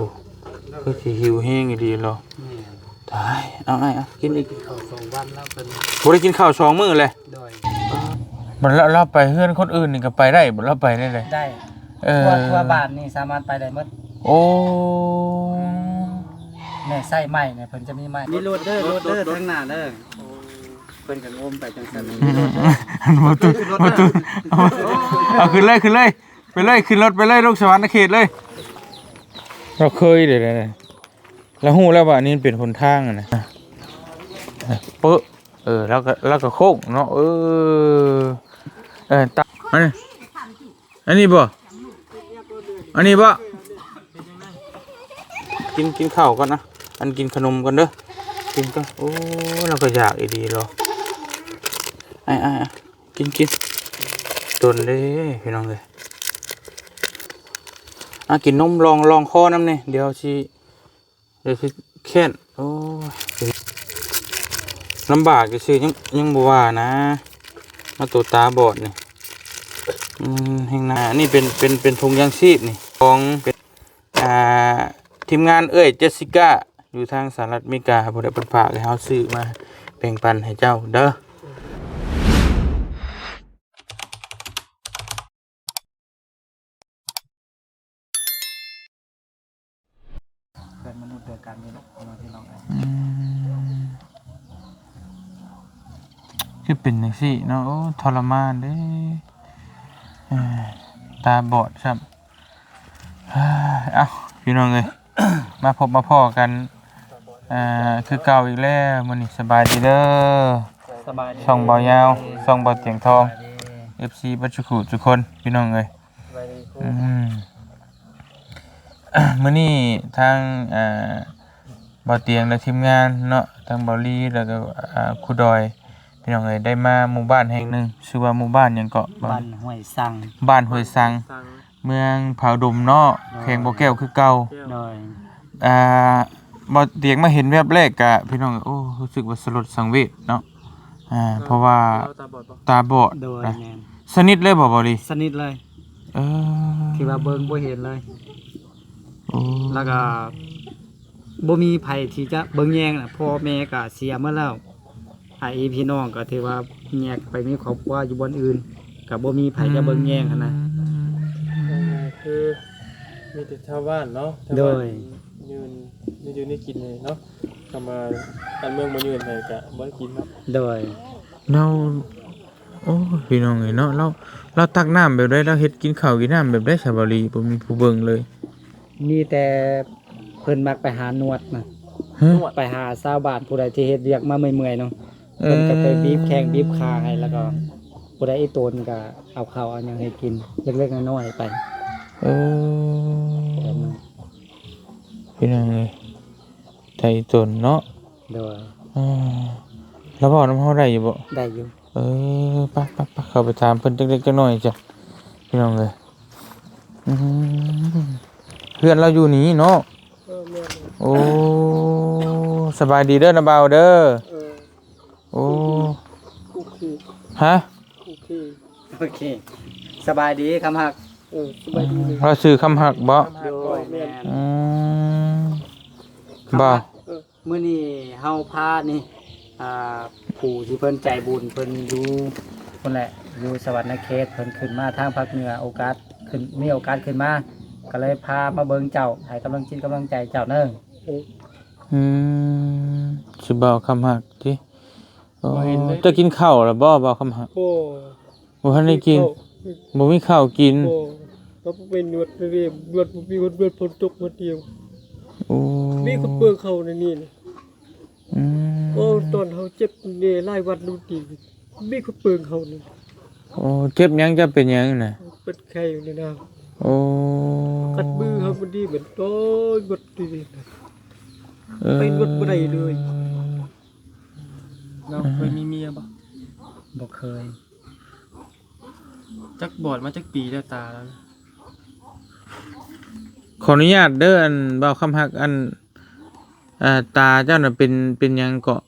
อ้คือสิหิวแห้งอีดีเหรอแม่นตายเอาไอ้เอากินอีกกินข้าวสองวันแล้วเป็นบ่ได้กินข้าวสองมื้อเลยโดยบ่เราเราไปเฮือนคนอื่นนี่ก็ไปได้บ่เราไปได้เลยได้เออทั่วทั่วบ้านนี่สามารถไปได้หมดโอ้แม่ไส้ไม้เนี่ยเพิ่นจะมีไม้มีรถเด้อรถเด้อทางหน้าเด้อเพิ่นก็งมไปจังซั่นมีรถเด้อบ่ตุบ่ตุเอาเอาขึ้นเลยขึ้นเลยไปเลยขึ้นรถไปเลยลูกสวรรค์เขตเลย เราเคยเลยนะแล้วฮู้แล้วว่าอันนี้มันเป็นหนทางนะเปอะเออแล้วก็แล้วก็โค้งเนาะเออเออตัอันนี้อันนี้บ่อันนี้บ่กินกินข้าวก่อนนะอันกินขนมก่อนเด้อกินก่อนโอ้เราก็อยากอีดีเหรอไอ้ไอ้ไอ้กินกินตนเลยพี่น้องเลย อะกินนมลองลองคอน้ำเนี่ยเดี๋ยวชีเดี๋ยวคือแค้นโอ้ยลำบากจะซื้อยังยังบัวานะมาตัวตาบอดนี่อืมแห่งหนานี่เป็นเป็นเป็นธงยางชีพนี่ของเป็นอ่าทีมงานเอ้ยเจสสิก้าอยู่ทางสหรัฐอเมริกาบริษัทฝากให้เฮาซื้อมาแบ่งปันให้เจ้าเด้อ เป็นมนุษย์เดียว กันนี่แหละพี่น้องพี่น้องเอ้ยคือเป็นจังซี่เนาะโอ้ทรมานเด้เอ้ยตาบอดครับเอ้ยเอ้าพี่น้องเอ้ย มาพบมาพ้อกัน อ่า คือเก่าอีกแล้วมื้อนี้สบายดีเด้อสบายดีช่องเบายาวช่องเบาเตียงทองสบายดี FC บัจจุกุทุกคน พี่น้องเอ้ย สบายดีครู อืม มื้อนี้ทาง อ่าบ่เตียงและทีมงานเนาะทางเบาลีแล้วก็ อ่า ครูดอย พี่น้องเอ้ยได้มาหมู่บ้านแห่งหนึ่งชื่อว่าหมู่บ้านหยังเกาะบ้านห้วยสังบ้านห้วยสังเมืองผาดมเนาะแขงบ่แก้วคือเก่าโดยอ่าบ่เตียงมาเห็นแวบแรกกะพี่น้องเอ้ยโอ้รู้สึกว่าสลดสังเวชเนาะอ่าเพราะว่าตาบอดโดยนะแม่นสนิทเลยบ่บ่ลีสนิทเลย เออที่ว่าเบิ่งบ่เห็นเลย โอ้แล้วก็บ่มีไผที่จะเบิ่งแยงน่ะพ่อแม่ก็เสียเมื่อแล้วไอ้พี่น้องก็ถือว่าแยกไปมีครอบครัวอยู่บนอื่นก็บ่มีไผจะเบิ่งแยงหันนะคือมีแต่ชาวบ้านเนาะชาวโดบ้านยยืนยืนได้กินเลยเนาะทำมาการเมืองมายืนให้กะบ่ได้กินเนาะโดยเราโอ้พี่น้องเอ้ยเนาะเราเราตักน้ำแบบได้เราเฮ็ดกินข้าวกินน้ำแบบได้สบายดีบ่มีผู้เบิ่งเลย มีแต่เพิ่นมักไปหาหนวดนะฮะ ไปหาชาวบ้านผู้ใดที่เฮ็ดเวียกมาเมื่อยๆเนาะเพิ่นก็ไปบีบแข้งบีบขาให้แล้วก็ผู้ใดไอ้ตนก็เอาข้าวเอาหยังให้กินเล็กๆน้อยๆไปเออแบบนั้นพี่น้องเอ้ยใจจนเนาะโดยอ่าแล้วบอกน้ำเฮาได้อยู่บ่ได้อยู่เออไปไปไปเข้าไปถามเพิ่นจักเล็กจักน้อยจ้ะพี่น้องเอ้ยอืม เพื่อนเราอยู่นี่เนาะเออแม่นโอ้สบายดีเด้อนะบ่าวเด้อเออโอ้โอเคฮะโอเคโอเคสบายดีคำหักเออสบายดีเลยเราซื้อคำหักบ่โดยแม่นอืมบ่เออมื้อนี้เฮาพานี่อ่าผู้ที่เพิ่นใจบุญเพิ่นอยู่เพิ่นแหละอยู่สวรรค์เขตเพิ่นขึ้นมาทางภาคเหนือโอกาสขึ้นมีโอกาสขึ้นมา ก็เลยพามาเบิ่งเจ้าให้กำลังจิตกำลังใจเจ้าเด้อเอออืมสิบ่าวคำหักติโอ้จะกินข้าวแล้วบ่บ่าวคำหักโอ้บ่ทันได้กินบ่มีข้าวกินโอ้เราเป็นนวดเรียบนวดมีคนนวดฝนตกมาเดียวโอ้มีคนเปลืองเขาในนี่นะอืมโอ้ตอนเขาเจ็บเนี่ยไล่วันนู่นดีมีคนเปลืองเขานี่โอ้เจ็บหยังจะเป็นหยังน่ะเป็นไข้อยู่ในน้ โอ้ำกัดมือเขามันดีเหมือนโต้ยบดดีนะเออไปนวดบ่ได้เลยเราเคยมีเมียปะบ่เคย จักบอดมาจักปีแล้วตาแล้วนะขออนุญาตเด้ออันบ่าวคำหักอันอ่าตาเจ้าน่ะเป็นเป็นหยังเกาะ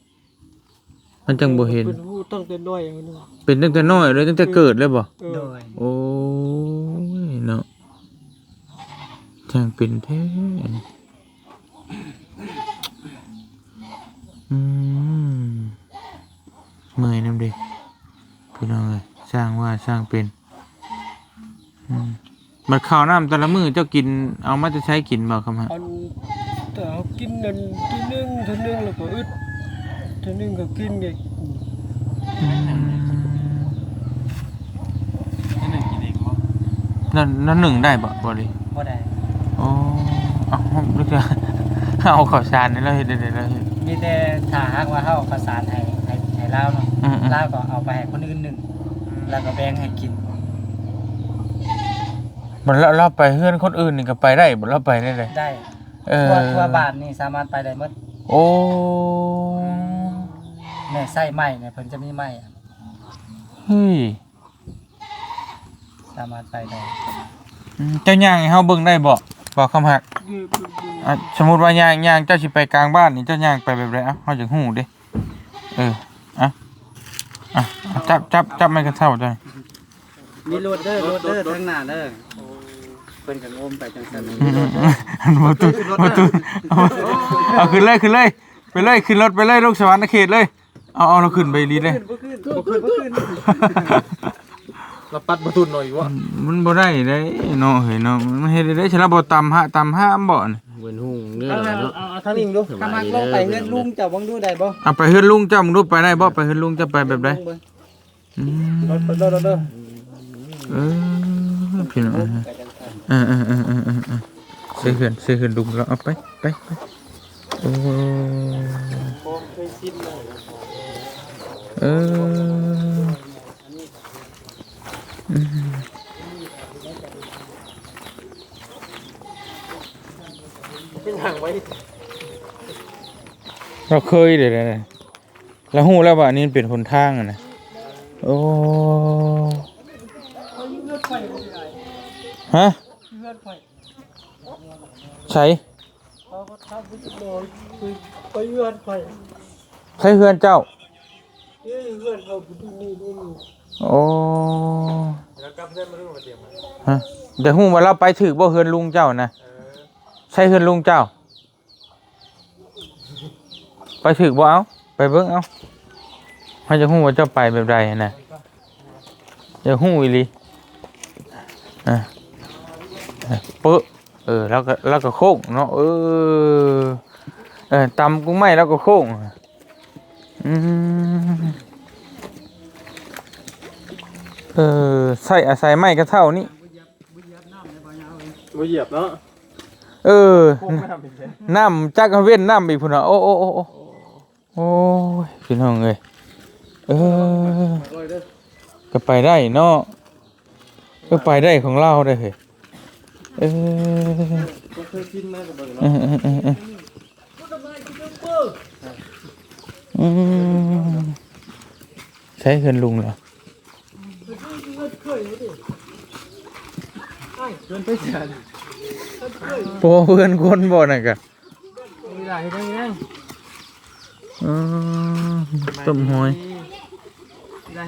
มันจังบ่เห็น เป็นผู้ตั้งแต่น้อยอย่างนั้นนะเป็นตั้งแต่น้อยเลยตั้งแต่เกิดเลยบ่เอโดอย โอ้ยเนาะ จังเป็นแท้อืมเมื่อยน้ำเด็กพี่น้องเลยสร้างว่าสร้างเป็นอืมบัดข้าวน้ำแต่ละมื้อเจ้ากิน เอามาจะใช้กินบ่ครับฮะอันแต่เขากินนั่นทีนึงทีนึงแล้วก็อึดทีนึงก็กินอีกอืมนี่นึงกินเองบ่นั่นนั่นหนึ่งได้บ่บ่ดิบ่ได้ โอ้เอาลึกเลยเอาข้าวสารนี่เราเฮ็ดได้เลยเราเฮ็ดมีแต่ถ้าหากว่าเฮาประสานให้ให้ให้ลาวเนาะอืมๆลาวก็เอาไปให้คนอื่นหนึ่งแล้วก็แบ่งให้กินมันเราเราไปเฮือนคนอื่นนี่ก็ไปได้บ่เราไปได้เลยได้เออทั่วทั่วบ้านนี่สามารถไปได้หมดโอ้แม่ไส้ไม้เนี่ยเพิ่นจะมีไม้อะเฮ้ยสามารถไปได้อืมเจ้าย่างให้เฮาเบิ่งได้บ่ บ่คำหักอะสมมุติว่าย่างย่างเจ้าสิไปกลางบ้านนี่เจ้าย่างไปแบบไรเอ้าเฮาจังฮู้เด้เอออะอะจับจับจับไม้กระเท่าจ้ะมีรถเด้อรถเด้อทางหน้าเด้อเพิ่นก็งมไปจังซั่นอืมอันบ่ตุบ่ตุเอาเอาขึ้นเลยขึ้นเลยไปเลยขึ้นรถไปเลยลูกสวรรค์เขตเลยเอาเอาเราขึ้นไปลีเลยบ่ขึ้นบ่ขึ้นบ่ขึ้น เราปัดประตูหน่อยวะมันบ่ได้เด้เนาะเฮ้ยเนาะมันเฮ็ดได้ฉะนั้นบ่ตำฮะตำห้ามบ่น่ะเวนหุ่งเนื้อเอาอะไรเนาะ เอาเอาทางนี้ดูถ้ามักลงไปเฮือนลุงเจ้าเบิ่งดูได้บ่เอาไปเฮือนลุงเจ้ามึงรู้ไปได้บ่ไปเฮือนลุงจะไปแบบใดลงเบิ่งอืมรถรถรถรถเออพี่น้อง ไปจังซั่นเออเออเออเออเออเออซื้อเฮือนซื้อเฮือนลุงแล้วเอาไปไปไปโอ้เคยกินเลยเอออืม เป็นห่างไว้เราเคยเดี๋ยวนะแล้วฮู้แล้วว่านนี้มันเป็นหนทางอะนะโอ้ฮะเพื่ใช้เพื่อนไปใช้เฮือนเจ้าเพื่อนเขาดูนี่ดูนี่ โอ้แล้วกลับเพื่อนมาดูมาเตรียมมาฮะเดี๋ยวฮู้ว่าเราไปถึกบ่เฮือนลุงเจ้านะเออใช่เฮือนลุงเจ้า ไปถึกบ่เอาไปเบิ่งเอาเขาจะฮู้ว่าเจ้าไปแบบใดนะจะฮู้อีหลีอะอะเป๊ะเออแล้วก็แล้วก็โค้งเนาะเออเออตำกุ้งไม้แล้วก็โค้งอืม เออใส่อาศัยไม้ก็เท่านี้มาเหยียบเนาะเออพุ่งไม่ทำเป็นเช่นน้ำจักเว้นน้ำอีกพุ่นอะโอ้โอ้โอ้โอ้โอ้ยพี่น้องเอ้ยเออก็ไปได้เนาะก็ไปได้ของเราได้เฮ้ยเออก็เคยกินมากับเบิร์เอเนาะอเออเออเอออืมใช้เงินลุงเหรอ เพื่อนไปเสียนโปเพื่อนคนบ่น่ะกะมีหลายที่นั่งอืมต้มหอย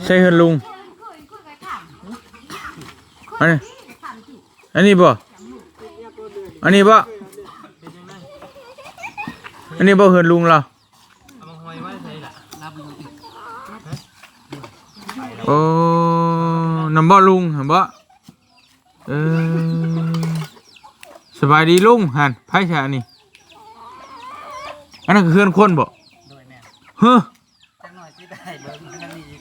ใช้เงินลุงอันนี้อันนี้บ่อันนี้บ่อันนี้บ่เฮือนลุงเหรอเอามาหอยไว้ใส่ละโอ้ น้ำบ่ลุงเห็นบ่เออสบายดีลุงหันไพ่ชานี่อันนั้นคือเฮือนคนบ่โดยแม่เฮ้อจังหน่อยสิได้เบิ่งมันมีอีก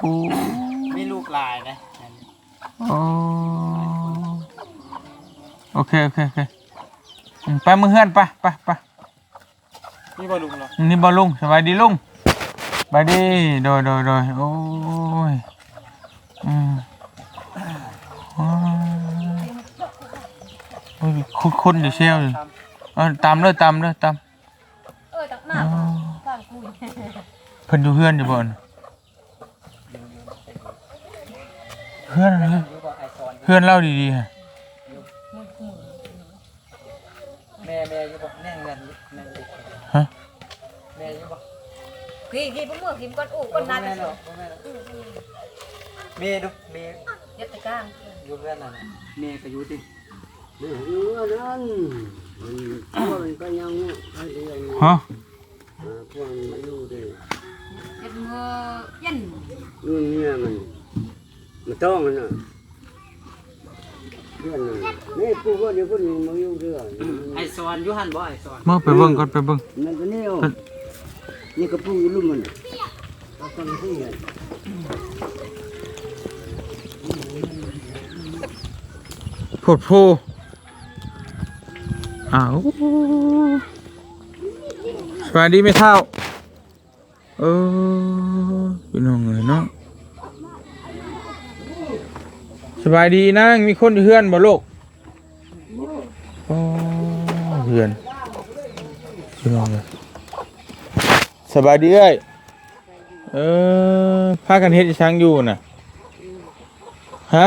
โอ้มีลูกหลายนะอันนี้โอ้โอเคโอเคโอเคอืมไปมือเฮือนไปไปไปนี่บอลุงเหรอนี่บ่ลุงสบายดีลุง สบายดีโดยโดยโดยโอ้ยอืมโอ้ยโอ้ยคุณคุณอยู่เชี่ยวอยู่เออตามเลยตามเลยตามเออตักหน้าต่างคุยเพิ่นอยู่เฮือนอยู่บ่อนเฮือนอะไรอยู่บ่ไอซอนเฮือนเล่าดีๆฮะแม่แม่อยู่บ่แน่เงินแม่อยู่ ฮะ แม่อยู่บ่ พี่พี่พวกเมื่อกินก้อนอูก้อนนัดแม่เนาะแม่เนาะแม่ดูแม่ยัดตะก้างอยู่เพื่อนนั่นน่ะแม่ก็อยู่ติเนื้อนั่นพวกมันก็ยังไม่เรียนฮะพวกมันไม่รู้ดิเป็นมือยันนู่นเนี่ยมันมันต้องมันอะเรื่องนึงนี่กูก็เดี๋ยวคนนึงมาอยู่เรื่องไอสอนอยู่หันบ่ไอสอนมาไปเบิ่งก่อนไปเบิ่งนั่นก็นี่ นี่ก็พูดลุ่มมันก็ต้องพูดโพดโพอ้าวสวัสดีไม่เท่า เออพี่น้องเอ้ยเนาะสบายดีนะมีคนอยู่อนบ่ลูกอ๋อเฮือนพี่น้องเอ้ย สบายดีเอ้ยเออพากันเฮ็ดอีช้างอยู่น่ะฮะ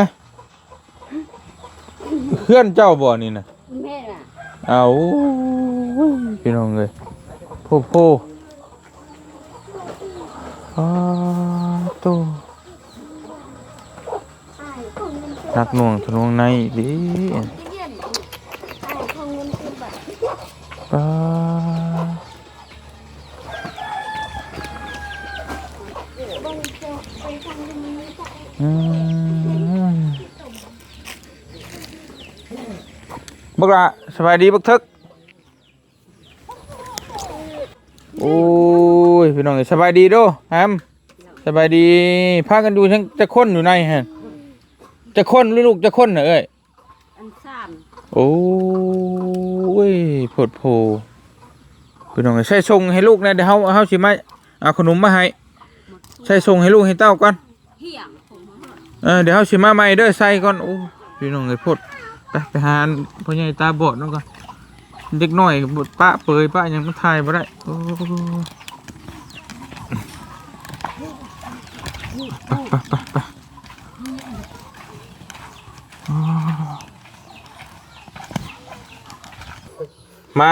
เพื่อนเจ้าบ่นี่นะแม่น่ะเอาพี่น้องเลยโพโพอาโตนักหน่วงทะนวงในดิปา บักละสบายดีบักทึกโอ้ยพี่น้องเอ้ยสบายดีเด้อแฮมสบายดีพากันดูทั้งจะคนอยู่ในฮะจะคนลูกๆจะคนน่ะเอ้ยอันสามโอ้ยโพดโพพี่น้องเอ้ยใส่ส่งให้ลูกนะเดี๋ยวเฮาเฮาสิมาเอาขนมมาให้ใส่ส่งให้ลูกให้เต้าก่อนเหี่ยงผมเออเดี๋ยวเฮาสิมาใหม่เด้อใส่ก่อนโอ้พี่น้องเอ้ยโพด ไปไปหาพ่อใหญ่ตาบอดนั่นก่อนเด็กน้อยบดปะเปยปะหยังมันถ่ายบ่ได้โอ้ไปไปไปไปอ๋อมา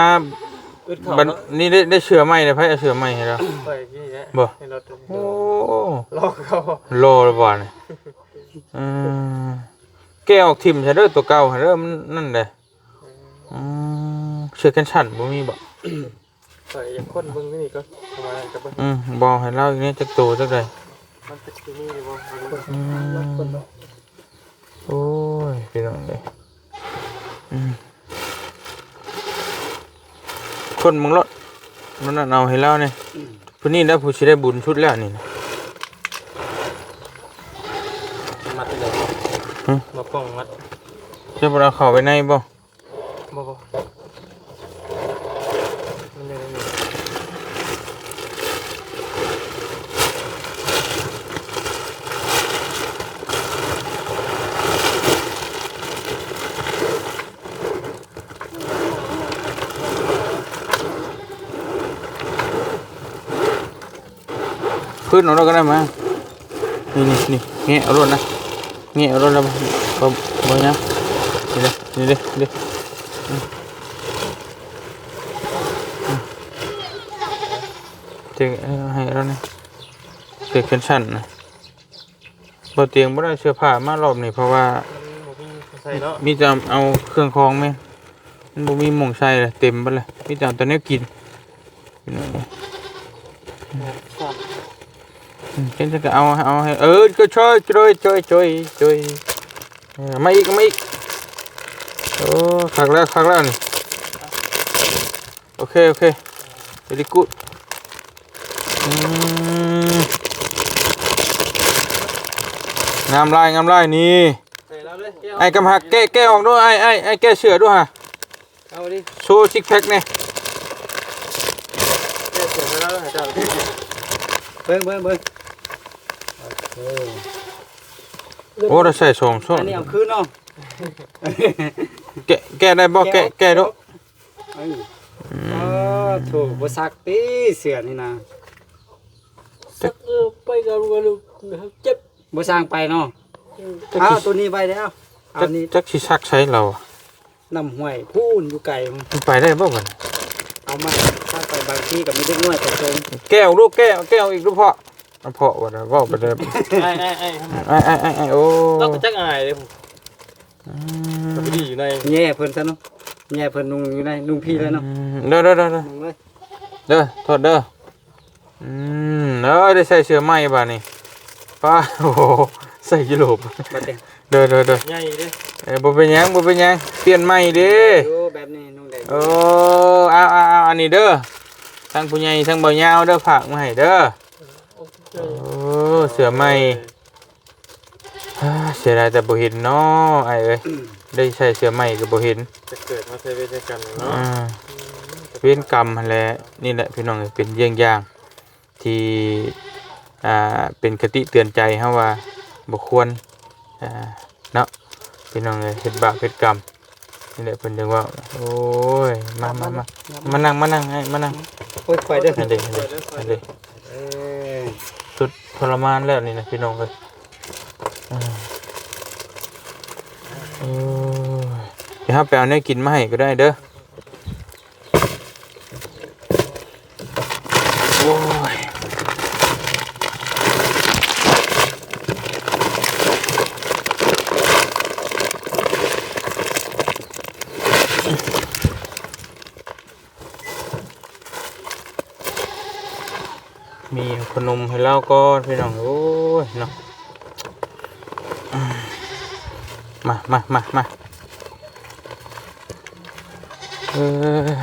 อึดเขาบัดเนาะนี่ได้ได้เชื่อไหมเนี่ยไพ่เอาเชื่อไหมให้เราไปที่นี่บ่ให้รถโอ้รอเขาโลละบ่เนี่ยเออ แกออกทิมใช่เด้อตัวเก่าใช่เด้อมันนั่นแหละอืมเชื่อกันฉันบ่มีบ่ไปอยากคนเบิ่งนี่ก็ประมาณนั้นกับเบิ่งอืมบอกให้เล่าอย่างนี้จักตัวจักใดมันเป็นที่นี่บ่เอาดูอืมโอ้ยพี่น้องเลยอืมคนมึงรถมันนั่นเอาให้เล่าเนี่ยผู้นี้แล้วผู้สิได้บุญชุดแล้วนี่นะ มัดเลย ฮะมาป้องมัดจะบ่เอาเข้าไปในบ่บ่บ่มันยังมีขึ้นเอารถก็ได้มานี่นี่นี่เงี้ยเอารถนะ เงี้ยเอารถแล้วบ่บ่บ่ยังนี่เลยนี่เลยนี่เลยอืมอืมเตียงเอาให้แล้วนะเตียงเป็นชั้นนะบ่เตียงบ่ได้เสื้อผ้ามารอบนี้เพราะว่ามีใส่เนาะมีแต่เอาเครื่องคองแม่นมันบ่มีหม่องใส่เลยเต็มเบิดเลยมีแต่เอาแต่แนวกินพี่น้องเค รับอืมเช่นจะเอาเอาให้เออก็ช่วยช่วยช่วยช่วยช่วยเออมาอีกมาอีกโอ้คักแล้วคักแล้วนี่โอเคโอเค very good อืมงามลายงามลายนี่ใส่แล้วเลยแก้วไอ้กำหักแก้แก้ออกด้วยไอ้ไอ้ไอ้แก้เสือด้วยฮะเอาดิโชว์ซิกแพคเนี่ยแก้วเสร็จแล้วให้เจ้าเบิ่งเบิ่งเบิ่ง โอ้เราใส่สองช่วงอันนี้เอาคืนเนาะแกะแก้ได้บ่แกะแก้ด้วยเอ้ยอ๋อถูกบ่ซักติเสื้อนี่นะสักเออไปกับลูกเจ็บบ่สร้างไปเนาะเอาตัวนี้ไปแล้วเอาจักนี่จักสิซักใช้เราอะน้ำห้วยพูนอยู่ไกลมันมันไปได้บ่กันเอามาถ้าไปบางที่ก็ไม่ได้น้อยแต่ตรงแก้วลูกแก้วแก้วอีกลูกพ่อ เอาพ่อว่าได้บ่ไปได้ไอ้ไอ้ไอ้ไอ้ไอ้ไอ้ไอ้โอ้ต้องจักอายเลยผมอืก็มดีอยู่ในแย่เพิ่นซะเนาะแย่เพิ่นนุ่งอยู่ในนุ่งพี่เลยเนาะอืมเด้อเด้อเด้อเด้อนุ่งเลยเด้อโทษเด้ออืมเด้อได้ใส่เสื้อไหมบ่านี่ป้าโอ้โหใส่ยุโรปบัดเด้เด้อเด้อเด้อใหญ่เด้เอ้ยบ่เป็นหยังบ่เป็นหยังเปลี่ยนใหม่เด้อยู่แบบนี้นุ่งได้โอ้เอาเอาเอาอันนี้เด้อทั้งผู้ใหญ่ทั้งเบายาวเด้อฝากมาให้เด้อ โอ้เสื้อใหม่ฮ่าเสียดายแต่บ่เห็นเนาะไอ้เอ้ยได้ใส่เสื้อใหม่ก็บ่เห็นจะเกิดมาใช้เวทกันเนาะอ่าเวียนกรรมหั่นแหละนี่แหละพี่น้องเอ้ยเป็นเยี่ยงอย่างที่อ่าเป็นคติเตือนใจเฮาว่าบ่ควรอ่าเนาะพี่น้องเอ้ยเฮ็ดบาปเฮ็ดกรรมนี่แหละเพิ่นจึงว่าโอ้ยมามามามานั่งมานั่งให้มานั่งโอ้ยข่อยเด้ออันเด็กอันเด็กอันเด็กเอ้ย สุดทรมานแล้วนี่นะพี่น้องเลยอ่าโอ้ยเดี๋ยวเราไปเอาเนื้อกินมาให้ก็ได้เด้อ มีขนมให้เราก่อนพี่น้อง โอ้ยเนาะอืมมามามามาเอ้ย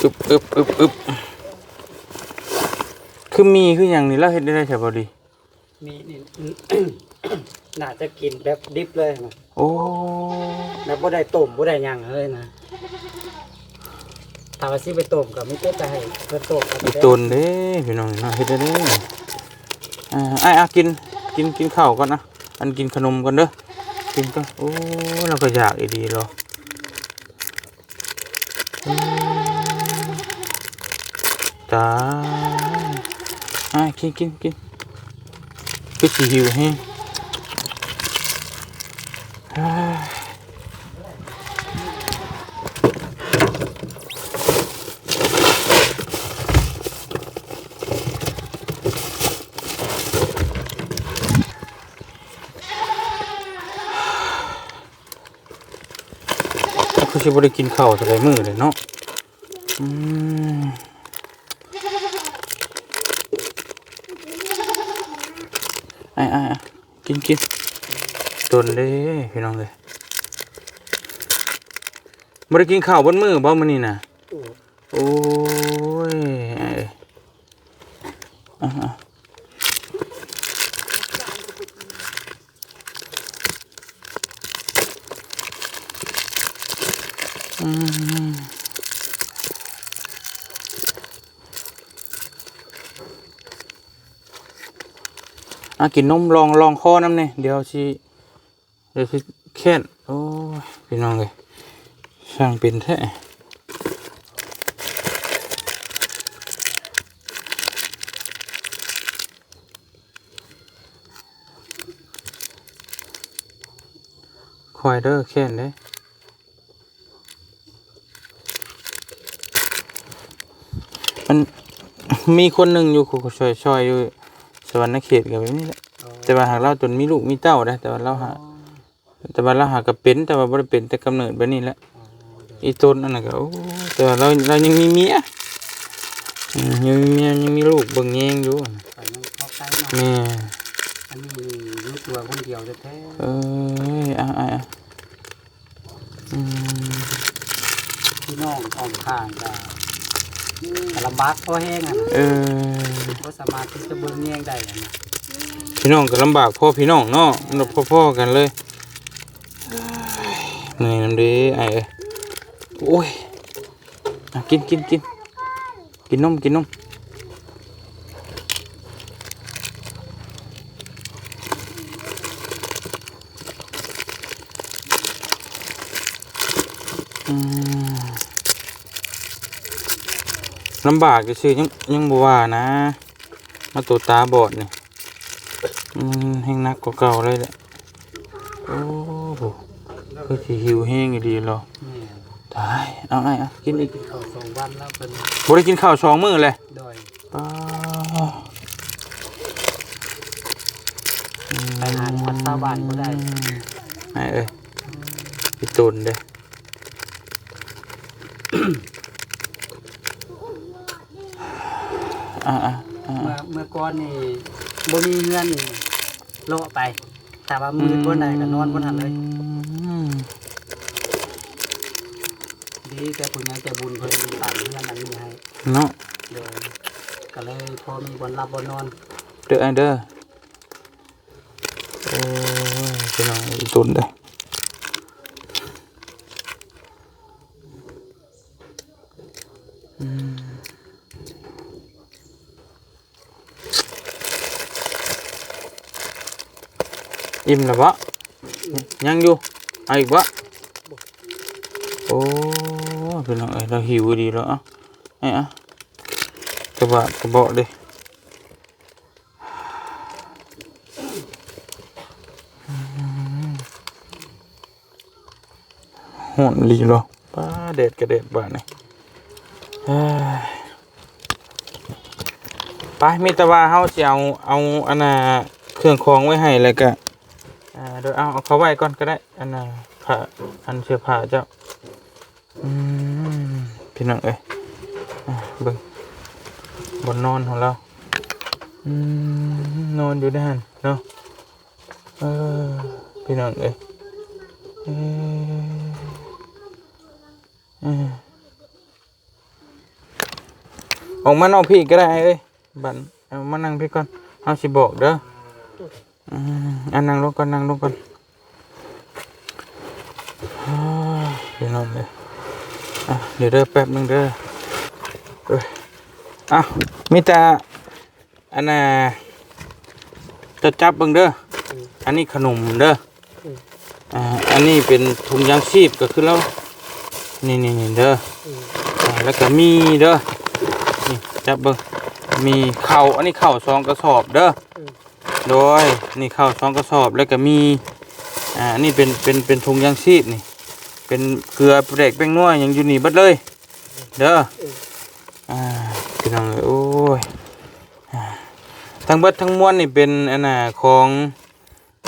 อึบอึบอึบอึบคือมีคืออย่างนี้แล้วเฮ็ดได้ได้ใช่บ่ดีมีนี่ น่าจะกินแบบดิบเลยนะโอ้แบบบ่ได้ต้มบ่ได้หยังเลยนะ ถ้าว่าสิไปต้มก็มีแต่จะให้เพิ่นต้มอีได้ตุนเด้พี่น้องเนาะเฮ็ดได้เด้อ่าไอ้อะกินกินกินข้าวก่อนนะอันกินขนมก่อนเด้อกินก่อนโอ้เราก็อยากอีดีหรออืมตายอะกินกินกินคือสิหิวแฮง สิบ่ได้กินข้าวแต่ละมื้อเลยเนาะอืมไอ้ไอ้ไอ้กินกินตนเลยพี่น้องเลยบ่ได้กินข้าวบนมือบ่มื้อนี้น่ะโอ้ยไอ้เอ้ยอะ อะกินนมลองลองคอน้ำเนี่ยเดี๋ยวสิเดี๋ยวสิแค้นโอ้ยพี่น้องเลยช่างเป็นแท้คอยเด้อแค้นเด้มันมีคนหนึ่งอยู่คุช่วยช่วยอยู่ สวรรค์เขตกับแบบนี้แหละแต่ว่าหากเราจนมีลูกมีเต้าได้แต่ว่าเราหาแต่ว่าเราหากกับเป็นแต่ว่าบ่ได้เป็นแต่กำเนิดแบบนี้แหละอีต้นนั่นน่ะก็โอ้แต่ว่าเราเรายังมีเมียอืมยังมีเมียยังมีลูกเบิ่งแยงอยู่ไปยังเข้าใกล้เนาะแม่อันนี้รู้ตัวคนเดียวแท้เอ้ยอะอะอะอืมๆพี่น้องอ้อมข้างก็ก็ ลำบากพอแห้งอะนะเออบ่สามารถที่จะเบิ่งแยงได้อะนะพี่น้องก็ลำบากพ่อพี่น้องเนาะมันพ่อๆกันเลยเหนื่อยน้ำดีไอ้เอ้ยโอ้ยอะกินกินกินกินนมกินนม ลำบากก็คือยังยังบัวานะ มาตัวตาบอดนี่มันแห้งนักกว่าเก่าเลยแหละโอ้โหคือสิหิวแห้งอยู่ดีเหรอแม่ตายเอาไอ้เอากินอีกเขาสองวันแล้วเพิ่นบ่ได้กินข้าวสองมื้อเลยโดยป้าไปหารพัดชาวบ้านบ่ได้ไอ้เอ้ยพี่ตุนเด้ ออ่าอ่าอ่าเมื่อเมื่อก่อนนี่บ่มีเงินนี่เลาะไปแต่ว่ามือบ่ได้ก็นอนบ่ทันเลย อืมดีแต่ผู้ใหญ่ใจบุญเพิ่นตั้งเงินอันนี้ให้เนาะเดี๋ยวก็เลยพอมีบ่นหลับบ่นอน เด้อไอ้เด้อโอ้ยพี่น้องพี่ตุนเด้ออื อิ่มแล้วบ่ยังอยู่เอาอีกบ่โอ้พี่น้องเอ้ยเราหิวดีแล้วอะไอ้อะกระบะกระบาะดิห่อนลีเหรอป้าเด็ดกระเด็ดบ้านนี่ไปมีต่ว่าเฮาสิเอาเอาอันน่ะเครื่องของไว้ให้แล้วก็อ่า เดี๋ยวเอาเอาเขาไว้ก่อนก็ได้ อันน่ะผ้าอันเสื้อผ้าเจ้าอืมพี่น้องเอ้ยเบิ่งบนนอนของเราอืมนอนอยู่ด้านเนาะเออพี่น้องเอ้ยเออออกมานอกพี่ก็ได้เอ้ยบันเอามานั่งพี่ก่อนเอาสิบอกเด้อ อันนั่งลงก่อนนั่งลงก่อนเดี๋ยวนอนเลยเดี๋ยวเด้อแป๊บนึงเด้อเอ้ยอะมีแต่อันน่ะจะจับเบิ่งเด้ออันนี้ขนมเด้ออ่าอันนี้เป็นถุงยางชีพก็คือเรานี่นี่นี่เด้อแล้วก็มีเด้อนี่จับเบิ่งมีเข้าอันนี้เข้าวสองกระสอบเด้อ โดยนี่ข้าวสองกระสอบแล้วก็มีอ่านี่เป็นเป็นเป็นถุงยางชีพนี่ เป็นเกลือเปรกแป้งนัวยังอยู่นี่บิดเลยเด้ออ่าพี่น้องเอ้ยโอ้ยอ่าทั้งเบิดทั้งมวลนี่เป็นอันน่ะของ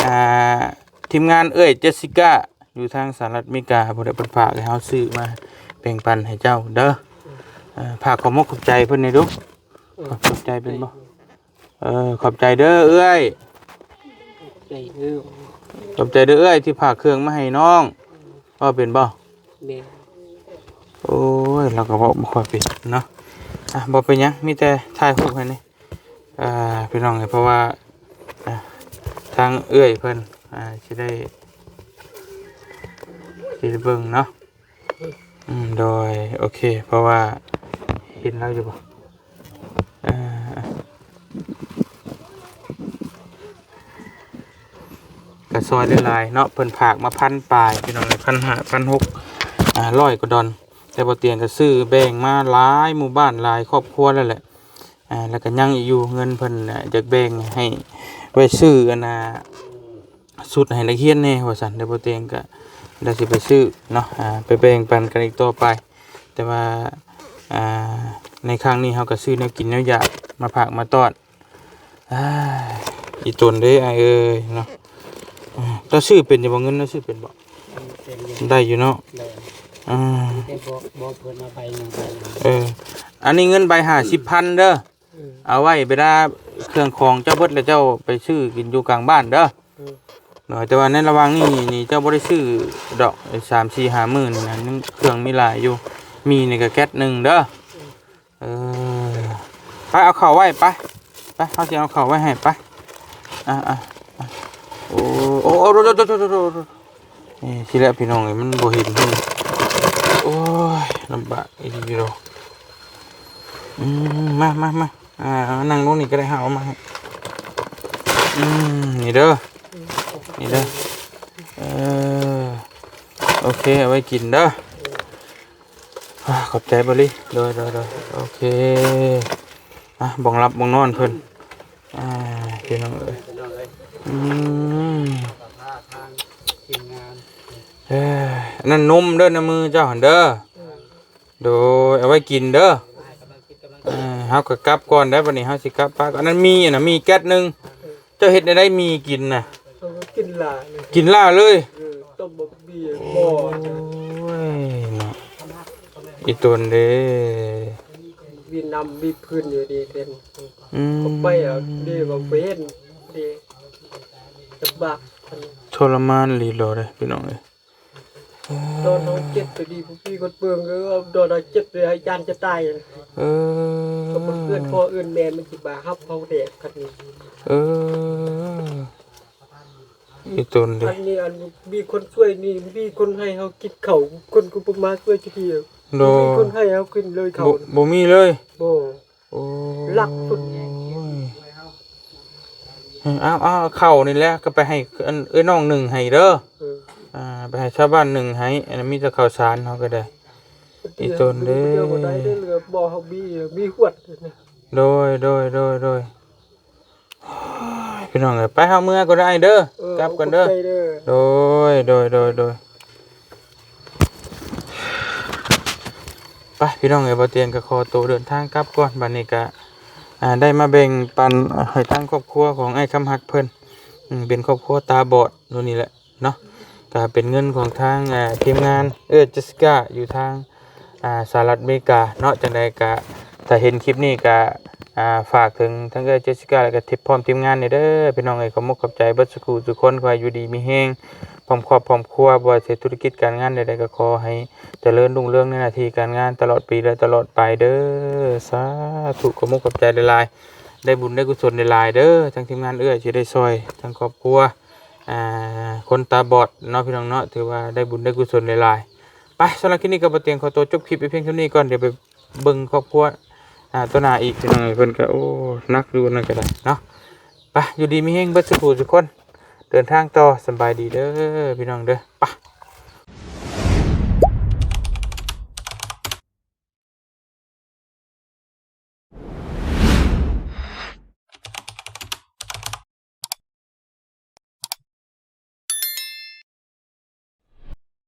อ่าทีมงานเอ้ยเจสสิก้าอยู่ทางสหรัฐอเมริกาบ่ได้เพิ่นฝากให้เฮาซื้อมาแบ่งปันให้เจ้าเด้ออ่อฝากขอมกขอบใจเพิ่นนี่ดูขอบขอบใจเป็นบ่ ออขอบใจเด้อเอ้ยใจเออขอบใจเด้อเอ้ยที่ฝากเครื่องมาให้น้องว่าเป็นบ่แม่โอ้ยเราก็บ่บ่ค่อยเป็นเนาะอะบ่เป็นหยังมีแต่ถ่ายรูปให้นี่อ่าพี่น้องเอ้ยเพราะว่าอ่าทางเอ้ยเพิ่นอ่าสิได้สิได้เบิ่งเนาะอืมโดยโอเค เพราะว่าเห็นเราอยู่บ่เอ่อกระ ซอยหลายเนาะเพิ่นผากมาพันปลายพี่น้องพันห้าพันหกอ่าร้อยกว่าดอนแต่บ่เตียงก็ซื้อแบ่งมาหลายหมู่บ้านหลายครอบครัวแล้วแหละอ่าแล้วก็ยังอยู่เงินเพิ่นน่ะอยากแบ่งให้ไว้ซื้ออันน่ะสุดให้นักเรียนแน่ว่าซั่นแต่บ่เตียงก็เราสิไปซื้อเนาะอ่าไปแบ่งปันกันอีกต่อไป แต่ว่าอ่าในครั้งนี้เราก็ซื้อแนวกินแนวอยากมาผักมาตอดอ้ายอีตนเด้ไอเอ้ยเนาะ เราซื้อเป็นจะบ่เงินเราซื้อเป็นบ่เป็นอยู่ได้อยู่เนาะเลยอ่าได้บอกบอกเพิ่นเอาไปหนึ่งไปหนึ่งเออ อันนี้เงินใบห้าสิบพันเด้อเอาไว้ไปได้เครื่องของเจ้าเบิดแล้วเจ้าไปซื้อกินอยู่กลางบ้านเด้อเนาะแต่ว่าในระหว่างนี้นี่เจ้าบ่ได้ซื้อดอกสามสี่ห้าหมื่นนี่นะยังเครื่องมีหลายอยู่ มีในกระแก๊สหนึ่งเด้อเออไปเอาเข่าไว้ไปไปเอาสิเอาเข่าไว้ให้ไปอะอะอะโอ้ โอ้โอ้โดดโดดโดดนี่ทีแรกพี่น้องเอ้ยมันบ่เห็นโอ้ยลำบากอีกทีเดียวมามามาอ่านั่งลงนี่ก็ได้หาเอามาอืมนี่เด้อนี่เด้อเออโอเคเอาไว้กินเด้อขอบใจบริโดยโดยโดยโอเคอะบองรับบ่งนอนเพิ่นอ่าพี่น้องเอ้ยอืม กับพาทางทีมงาน เอ้ยอันนั่นนมเด้อในมือเจ้าหันเด้อโดยเอาไว้กินเด้อให้กำลังคิดกำลังเอ่าเฮาก็กลับก่อนได้บัดนี้เฮาสิกลับปากอันนั้นมีอันน่ะมีแก๊สหนึงเจ้าเฮ็ดได้ได้มีกินน่ะเกินหลาเลยกินล่าเลยเออต้มบะเบียร์บ่อโอ้ยเนาะอีตนเด้วีนำมีพื้นอยู่ดีเด่นอืมก็ไปอะดีว่าเว้นดีจะบักทรมานลีโลเลยพี่น้องเอ้ย ตอนน้องเจ็บไปดีพวกพี่คนเปลืองก็เอาโดนเอาเจ็บเลยให้ยานจะตายเออก็มันเพื่อนพ่อเอื่นแมนมันสิบาฮับเขาเด็กกันนี่เอออีตนเด้อันนี้อันมีคนช่วยนี่มีคนให้เขากินเขาคนกูประมาช่วยทีเดียวโดมีคนให้เขากินเลยเขาบ่บ่มีเลยโบ่โอ้รักสุดเอาเอาเอาเข้านี่แหละก็ไปให้อันเอ้ยน้องหนึ่งให้เด้อเอออ่าไปให้ชาวบ้านหนึ่งให้อันนั้นมีแต่ข้าวสารเขาก็ได้อีตนเด้อเดียวบ่ได้ได้เหลือบ่เขามีมีขวดนะโดยโดยโดยโดยพี่น้องเอ้ยไปเฮาเมื่อก็ได้เด้อเออกลับกันเด้อขบใจเด้อโดยโดยโดยโดยไปพี่น้องเอ๋ยบ่เตียงก็ขอตัวเดินทางกลับก่อนบัดนี้ก็อ่าได้มาแบ่งปันให้ทางครอบครัวของไอ้คำฮักเพิ่นอืมเป็นครอบครัวตาบอดนู่นนี่แหละเนาะ ก็เป็นเงินของทางอ่าทีมงานเออเจสิก้าอยู่ทางอ่าสหรัฐอเมริกาเนาะจังใดก็ถ้าเห็นคลิปนี้ก็อ่าฝากถึงทั้งเออเจสิก้าแล้วก็ทิปพร้อมทีมงานนี่เด้อพี่น้องเอ้ยขอมกขอบใจเบิดสุขทุกคนขอให้อยู่ดีมีแฮงพร้อมครอบพร้อมครัวบ่ว่าสิธุรกิจการงานใดๆก็ขอให้เจริญรุ่งเรืองในหน้าที่การงานตลอดปีและตลอดไปเด้อสาธุขอมุกขอบใจหลายๆได้บุญได้กุศลหลายๆเด้อทั้งทีมงานเอื้อสิได้ซอยทั้งครอบครัว อ่าคนตาบอดเนาะพี่น้องเนาะถือว่าได้บุญได้กุศลหลายๆไปสำหรับคลิปนี้ก็บเตียงขอตัวจบคลิปไปเพียงเท่านี้ก่อนเดี๋ยวไปเบิ่งครอบครัวอ่าตัวหน้าอีกพี่น้องเอ้ยเพิ่นก็โอ้นักดูนั่นก็ได้เนาะไปอยู่ดีมีเฮงเบิดสุขทุกคนเดินทางต่อสบายดีเด้อพี่น้องเด้อไป